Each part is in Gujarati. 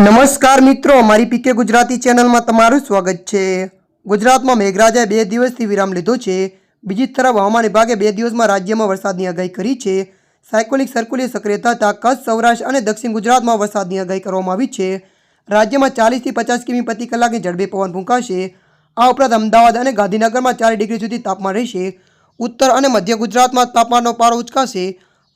નમસ્કાર મિત્રો મારી પીકે ગુજરાતી ચેનલમાં તમારું સ્વાગત છે. ગુજરાતમાં મેઘરાજાએ બે દિવસથી વિરામ લીધો છે. બીજી તરફ હવામાન વિભાગે બે દિવસમાં રાજ્યમાં વરસાદની આગાહી કરી છે. સાયકોલિક સર્કુલી સક્રિય થતાં કચ્છ સૌરાષ્ટ્ર અને દક્ષિણ ગુજરાતમાં વરસાદની આગાહી કરવામાં આવી છે. રાજ્યમાં ચાલીસથી પચાસ કિમી પ્રતિ કલાકની ઝડપે પવન ફૂંકાશે. આ ઉપરાંત અમદાવાદ અને ગાંધીનગરમાં ચાર ડિગ્રી સુધી તાપમાન રહેશે. ઉત્તર અને મધ્ય ગુજરાતમાં તાપમાનનો પારો ઉંચકાશે.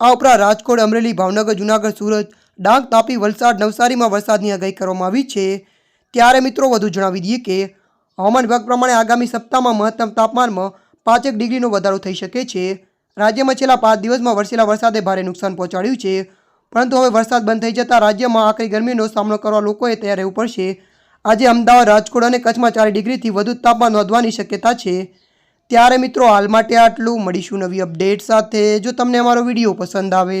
આ ઉપરાંત રાજકોટ, અમરેલી, ભાવનગર, જુનાગઢ, સુરત ડાંગ તાપી વલસાડ નવસારીમાં વરસાદની આગાહી કરવામાં આવી છે. ત્યારે મિત્રો વધુ જણાવી દઈએ કે હવામાન વિભાગ પ્રમાણે આગામી સપ્તાહમાં મહત્તમ તાપમાનમાં પાંચેક ડિગ્રીનો વધારો થઈ શકે છે. રાજ્યમાં છેલ્લા પાંચ દિવસમાં વરસેલા વરસાદે ભારે નુકસાન પહોંચાડ્યું છે. પરંતુ હવે વરસાદ બંધ થઈ જતાં રાજ્યમાં આકરી ગરમીનો સામનો કરવા લોકોએ તૈયાર રહેવું પડશે. આજે અમદાવાદ, રાજકોટ અને કચ્છમાં ચાર ડિગ્રીથી વધુ તાપમાન નોંધવાની શક્યતા છે. ત્યારે મિત્રો હાલ માટે આટલું. મળીશું નવી અપડેટ સાથે. જો તમને અમારો વીડિયો પસંદ આવે